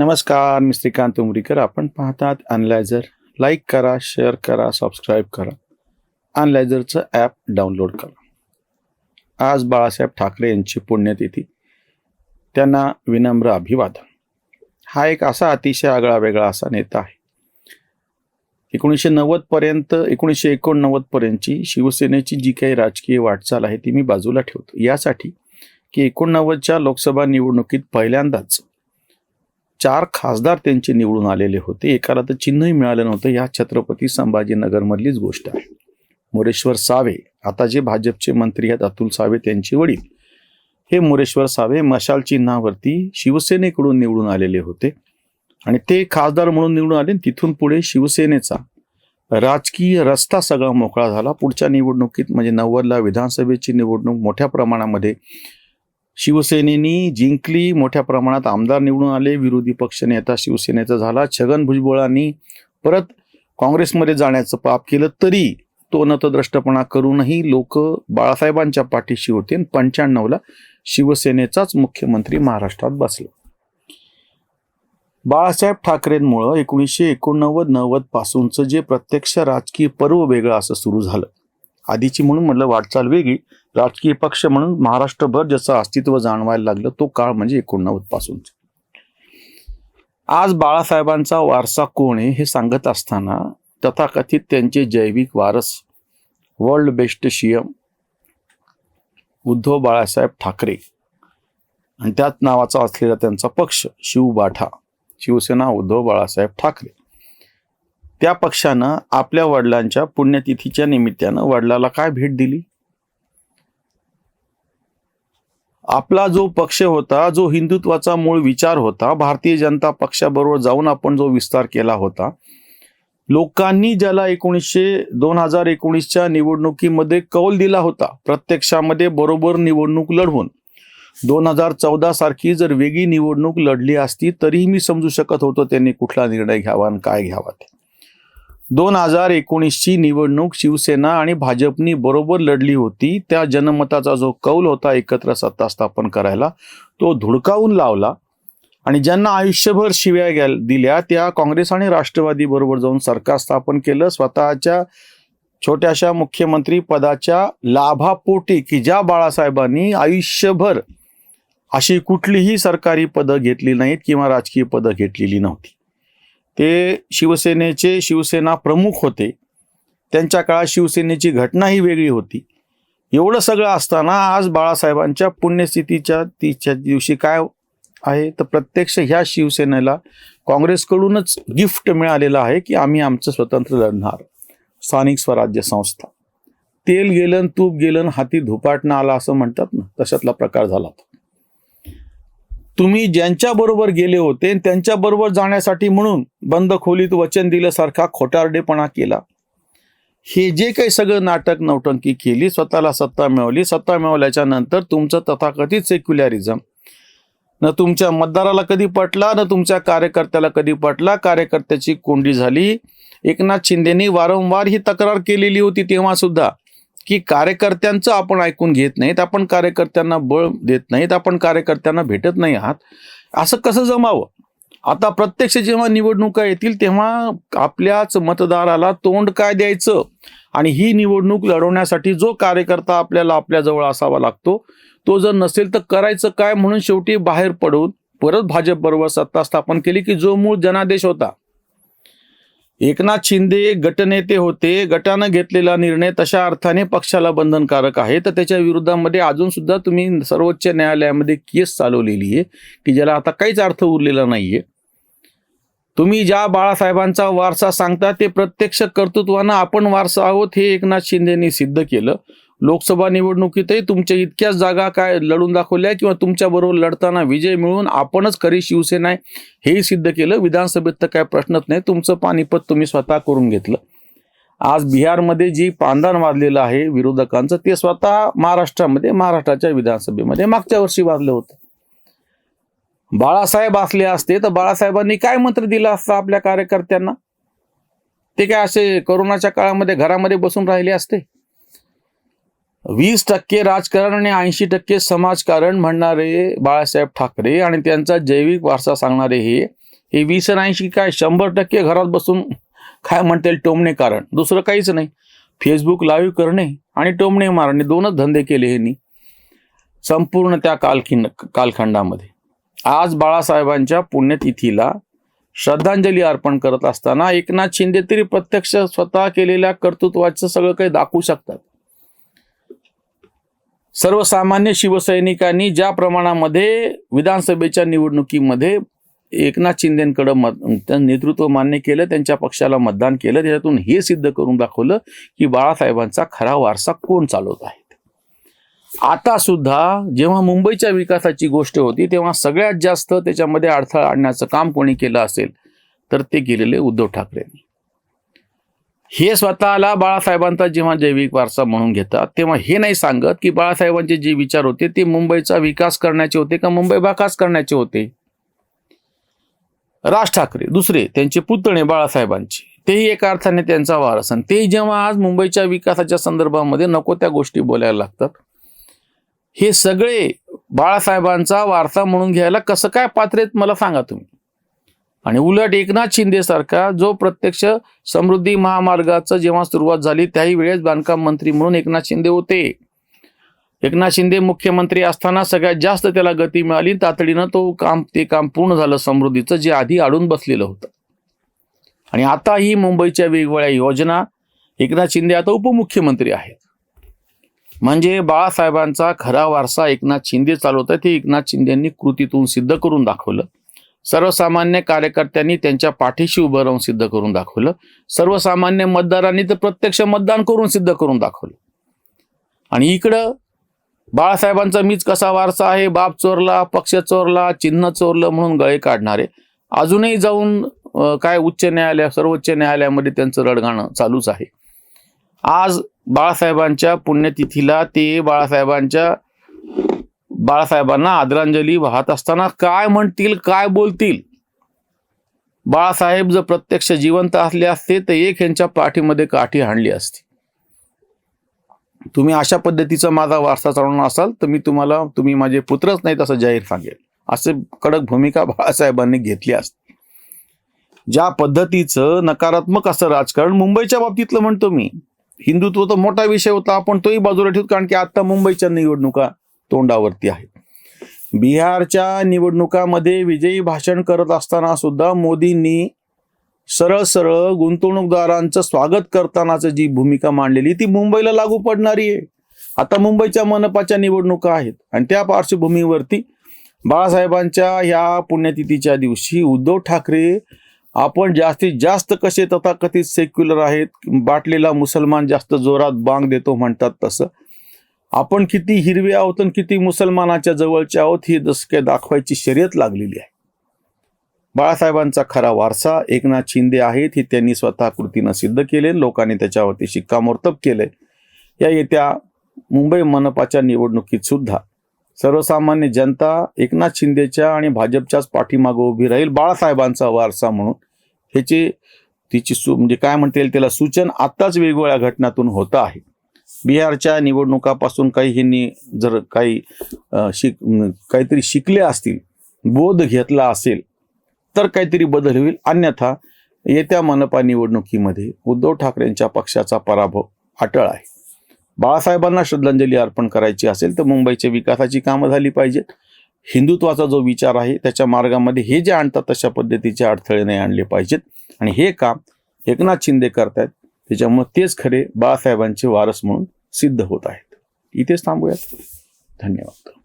नमस्कार मी श्रीकांत उमरीकर. आपण पाहतात अनलायझर लाईक करा शेअर करा सबस्क्राईब करा. अनलायझरचं ॲप डाउनलोड करा. आज बाळासाहेब ठाकरे यांची पुण्यतिथी. त्यांना विनम्र अभिवादन. हा एक असा अतिशय आगळा वेगळा असा नेता आहे. एकोणीसशे नव्वदपर्यंत एकोणीसशे एकोणनव्वदपर्यंतची शिवसेनेची जी काही राजकीय वाटचाल आहे ती मी बाजूला ठेवतो. यासाठी की एकोणनव्वदच्या लोकसभा निवडणुकीत पहिल्यांदाच चार खासदार त्यांचे निवडून आलेले होते. एकाला तर चिन्हही मिळालं नव्हतं. या छत्रपती संभाजीनगरमधलीच गोष्ट आहे. मोरेश्वर सावे आता जे भाजपचे मंत्री आहेत अतुल सावे त्यांचे वडील. हे मोरेश्वर सावे मशाल चिन्हावरती शिवसेनेकडून निवडून आलेले होते. आणि ते खासदार म्हणून निवडून आले आणि तिथून पुढे शिवसेनेचा राजकीय रस्ता सगळा मोकळा झाला. पुढच्या निवडणुकीत म्हणजे नव्वदला विधानसभेची निवडणूक मोठ्या प्रमाणामध्ये शिवसेनेनी जिंकली. मोठ्या प्रमाणात आमदार निवडून आले. विरोधी पक्ष नेता शिवसेनेचा झाला. छगन भुजबळांनी परत काँग्रेसमध्ये जाण्याचं पाप केलं तरी तो नतद्रष्टपणा करूनही लोक बाळासाहेबांच्या पाठीशी होते. आणि पंच्याण्णवला शिवसेनेचाच मुख्यमंत्री महाराष्ट्रात बसला. बाळासाहेब ठाकरेंमुळं एकोणीसशे एकोणनव्वद नव्वद पासूनचं जे प्रत्यक्ष राजकीय पर्व वेगळं असं सुरू झालं. आधीची म्हणून म्हटलं वाटचाल वेगळी. राजकीय पक्ष म्हणून महाराष्ट्रभर ज्याचं अस्तित्व जाणवायला लागलं तो काळ म्हणजे एकोणनव्वदपासून आज बाळासाहेबांचा वारसा कोण आहे हे सांगत असताना तथाकथित त्यांचे जैविक वारस वर्ल्ड बेस्ट शियम उद्धव बाळासाहेब ठाकरे आणि त्याच नावाचा असलेला त्यांचा पक्ष शिवबाठा शिवसेना उद्धव बाळासाहेब ठाकरे. त्या पक्षानं आपल्या वडिलांच्या पुण्यतिथीच्या निमित्तानं वडिलाला काय भेट दिली? आपला जो पक्ष होता जो हिंदुत्वाचा मूळ विचार होता भारतीय जनता पक्षाबरोबर जाऊन आपण जो विस्तार केला होता लोकांनी ज्याला एकोणीसशे दोन हजार एकोणीसच्या निवडणुकीमध्ये कौल दिला होता प्रत्यक्षामध्ये बरोबर निवडणूक लढवून. दोन हजार चौदा सारखी जर वेगळी निवडणूक लढली असती तरीही मी समजू शकत होतो त्यांनी कुठला निर्णय घ्यावा आणि काय घ्यावा ते. दोन हजार एकोणीसची निवडणूक शिवसेना आणि भाजपनी बरोबर लढली होती. त्या जनमताचा जो कौल होता एकत्र सत्ता स्थापन करायला तो धुडकावून लावला. आणि ज्यांना आयुष्यभर शिव्या गेल्या दिल्या त्या काँग्रेस आणि राष्ट्रवादी बरोबर जाऊन सरकार स्थापन केलं. स्वतःच्या छोट्याशा मुख्यमंत्री पदाच्या लाभापोटी की ज्या बाळासाहेबांनी आयुष्यभर अशी कुठलीही सरकारी पदं घेतली नाहीत किंवा राजकीय पदं घेतलेली नव्हती. ते शिवसेनेचे शिवसेना प्रमुख होते. त्यांच्या काळात शिवसेनेची घटना ही वेगळी होती. एवढं सगळं असताना आज बाळासाहेबांच्या पुण्यस्थितीच्या तिच्या दिवशी काय आहे? तर प्रत्यक्ष ह्या शिवसेनेला काँग्रेसकडूनच गिफ्ट मिळालेलं आहे की आम्ही आमचं स्वतंत्र लढणार. स्थानिक स्वराज्य संस्था. तेल गेलं तूप गेलं हाती धुपाटणं आला असं म्हणतात ना तशातला प्रकार झाला तुम्ही ज्यांच्या बरोबर गेले होते त्यांच्या बरोबर जाण्यासाठी म्हणून बंद खोलीत वचन दिल्यासारखा खोटारडेपणा केला. हे जे काही सगळं नाटक नौटंकी केली स्वतःला सत्ता मिळवली सत्ता मिळवल्याच्या नंतर तुमचं तथाकथित सेक्युलरिझम न तुमच्या मतदाराला कधी पटला न तुमच्या कार्यकर्त्याला कधी पटला कार्यकर्त्याची कोंडी झाली. एकनाथ शिंदेनी वारंवार ही तक्रार केलेली होती तेव्हा सुद्धा की कार्यकर्त्यांचं आपण ऐकून घेत नाहीत आपण कार्यकर्त्यांना बळ देत नाहीत आपण कार्यकर्त्यांना भेटत नाही आहात असं कसं जमावं? आता प्रत्यक्ष जेव्हा निवडणुका येतील तेव्हा आपल्याच मतदाराला तोंड काय द्यायचं? आणि ही निवडणूक लढवण्यासाठी जो कार्यकर्ता आपल्याला आपल्याजवळ असावा लागतो तो जर नसेल तर करायचं काय म्हणून शेवटी बाहेर पडून परत भाजप बरोबर सत्ता स्थापन केली की जो मूळ जनादेश होता? एकनाथ शिंदे गटनेते होते गटानं घेतलेला निर्णय तशा अर्थाने पक्षाला बंधनकारक आहे. तर त्याच्या विरोधामध्ये अजून सुद्धा तुम्ही सर्वोच्च न्यायालयामध्ये केस चालवलेली आहे की ज्याला आता काहीच अर्थ उरलेला नाहीये. तुम्ही ज्या बाळासाहेबांचा वारसा सांगता ते प्रत्यक्ष कर्तृत्वानं आपण वारसा आहोत हे एकनाथ शिंदेनी सिद्ध केलं. लोकसभा निवडणुकीतही तुमच्या इतक्याच जागा काय लढून दाखवल्या किंवा तुमच्या बरोबर लढताना विजय मिळवून आपणच खरी शिवसेना आहे हेही सिद्ध केलं. विधानसभेत तर काय प्रश्नच नाही. तुमचं पानिपत तुम्ही स्वतः करून घेतलं. आज बिहारमध्ये जी पांदान वाजलेलं आहे विरोधकांचं ते स्वतः महाराष्ट्रामध्ये महाराष्ट्राच्या विधानसभेमध्ये मागच्या वर्षी वाजलं होतं. बाळासाहेब असले असते तर बाळासाहेबांनी काय मंत्र दिलं असतं आपल्या कार्यकर्त्यांना? ते काय असे कोरोनाच्या काळामध्ये घरामध्ये बसून राहिले असते? वीस टक्के राजकारण आणि ऐंशी टक्के समाजकारण म्हणणारे बाळासाहेब ठाकरे आणि त्यांचा जैविक वारसा सांगणारे हे हे वीस आणि ऐंशी काय शंभर टक्के घरात बसून काय म्हणता येईल टोमणे कारण? दुसरं काहीच नाही. फेसबुक लाईव्ह करणे आणि टोमणे मारणे दोनच धंदे केले ह्यांनी संपूर्ण त्या कालखिंड कालखंडामध्ये. आज बाळासाहेबांच्या पुण्यतिथीला श्रद्धांजली अर्पण करत असताना एकनाथ शिंदे तरी प्रत्यक्ष स्वतः केलेल्या कर्तृत्वाचं सगळं काही दाखवू शकतात. सर्वसामान्य शिवसैनिकांनी ज्या प्रमाणामध्ये विधानसभेच्या निवडणुकीमध्ये एकनाथ शिंदेकडं मत नेतृत्व मान्य केलं त्यांच्या पक्षाला मतदान केलं त्याच्यातून हे सिद्ध करून दाखवलं की बाळासाहेबांचा खरा वारसा कोण चालवत आहे. आता सुद्धा जेव्हा मुंबईच्या विकासाची गोष्ट होती तेव्हा सगळ्यात जास्त त्याच्यामध्ये अडथळा आणण्याचं काम कोणी केलं असेल तर ते केलेले उद्धव ठाकरेंनी. हे स्वतःला बाळासाहेबांचा जेव्हा जैविक वारसा म्हणून घेतात तेव्हा हे नाही सांगत की बाळासाहेबांचे जे विचार होते ते मुंबईचा विकास करण्याचे होते का मुंबई बाकास करण्याचे होते? राज ठाकरे दुसरे त्यांचे पुतणे बाळासाहेबांचे. तेही एका अर्थाने त्यांचा वारस. आणि ते जेव्हा आज मुंबईच्या विकासाच्या संदर्भामध्ये नको त्या गोष्टी बोलायला लागतात हे सगळे बाळासाहेबांचा वारसा म्हणून घ्यायला कसं काय पात्र आहेत मला सांगा तुम्ही. आणि उलट एकनाथ शिंदे सारखा जो प्रत्यक्ष समृद्धी महामार्गाचं जेव्हा सुरुवात झाली त्याही वेळेस बांधकाम मंत्री म्हणून एकनाथ शिंदे होते. एकनाथ शिंदे मुख्यमंत्री असताना सगळ्यात जास्त त्याला गती मिळाली. तातडीनं तो काम ते काम पूर्ण झालं समृद्धीचं जे आधी अडून बसलेलं होतं. आणि आता ही मुंबईच्या वेगवेगळ्या योजना एकनाथ शिंदे आता उपमुख्यमंत्री आहेत. म्हणजे बाळासाहेबांचा खरा वारसा एकनाथ शिंदे चालवत आहे ते एकनाथ शिंदेंनी कृतीतून सिद्ध करून दाखवलं. सर्वसामान्य कार्यकर्त्यांनी त्यांच्या पाठीशी उभं राहून सिद्ध करून दाखवलं. सर्वसामान्य मतदारांनी तर प्रत्यक्ष मतदान करून सिद्ध करून दाखवलं. आणि इकडं बाळासाहेबांचा मीच कसा वारसा आहे? बाप चोरला पक्ष चोरला चिन्ह चोरलं म्हणून गळे काढणारे. अजूनही जाऊन काय उच्च न्यायालय सर्वोच्च न्यायालयामध्ये त्यांचं रडगाणं चालूच आहे. आज बाळासाहेबांच्या पुण्यतिथीला ते बाळासाहेबांच्या बाळासाहेबांना आदरांजली वाहत असताना काय म्हणतील काय बोलतील? बाळासाहेब जर प्रत्यक्ष जिवंत असले असते तर एक यांच्या पाठीमध्ये काठी हाणली असती. तुम्ही अशा पद्धतीचा माझा वारसा चालवणार असाल तर मी तुम्हाला तुम्ही माझे पुत्रच नाहीत असं जाहीर सांगेल. असे कडक भूमिका बाळासाहेबांनी घेतली असते. ज्या पद्धतीचं नकारात्मक असं राजकारण मुंबईच्या बाबतीतलं म्हणतो मी. हिंदुत्व तर मोठा विषय होता आपण तोही बाजूला ठेवतो कारण की आता मुंबईच्या निवडणुका तोंडावरती आहे. बिहारच्या निवडणुकामध्ये विजयी भाषण करत असताना सुद्धा मोदींनी सरळ सरळ गुंतवणूकदारांचं स्वागत करतानाच जी भूमिका मांडलेली ती मुंबईला लागू पडणारी आहे. आता मुंबईच्या मनपाच्या निवडणुका आहेत आणि त्या पार्श्वभूमीवरती बाळासाहेबांच्या ह्या पुण्यतिथीच्या दिवशी उद्धव ठाकरे आपण जास्तीत जास्त कसे तथाकथित सेक्युलर आहेत बाटलेला मुसलमान जास्त जोरात बांग देतो म्हणतात तसं. आपण किती हिरवे आहोत आणि किती मुसलमानाच्या जवळचे आहोत ही दसके दाखवायची शर्यत लागलेली आहे. बाळासाहेबांचा खरा वारसा एकनाथ शिंदे आहेत हे त्यांनी स्वतः कृतीनं सिद्ध केले लोकांनी त्याच्यावरती शिक्कामोर्तब केले. या येत्या मुंबई मनपाच्या निवडणुकीत सुद्धा सर्वसामान्य जनता एकनाथ शिंदेच्या आणि भाजपच्याच पाठीमागं उभी राहील बाळासाहेबांचा वारसा म्हणून. ह्याची तिची सु म्हणजे काय म्हणता येईल त्याला सूचन आत्ताच वेगवेगळ्या घटनातून होतं आहे. बिहारच्या निवडणुकापासून काही ह्यांनी जर काही शिक काहीतरी शिकले असतील बोध घेतला असेल तर काहीतरी बदल होईल. अन्यथा येत्या मनपा निवडणुकीमध्ये उद्धव ठाकरेंच्या पक्षाचा पराभव अटळ आहे. बाळासाहेबांना श्रद्धांजली अर्पण करायची असेल तर मुंबईच्या विकासाची कामं झाली पाहिजेत. हिंदुत्वाचा जो विचार आहे त्याच्या मार्गामध्ये हे जे आणतात तशा पद्धतीचे अडथळे नाही आणले पाहिजेत. आणि हे काम एकनाथ शिंदे करतायत. त्याच्यामुळे तेच खरे बाळासाहेबांचे वारस म्हणून सिद्ध होत आहेत. इथेच थांबूयात. धन्यवाद.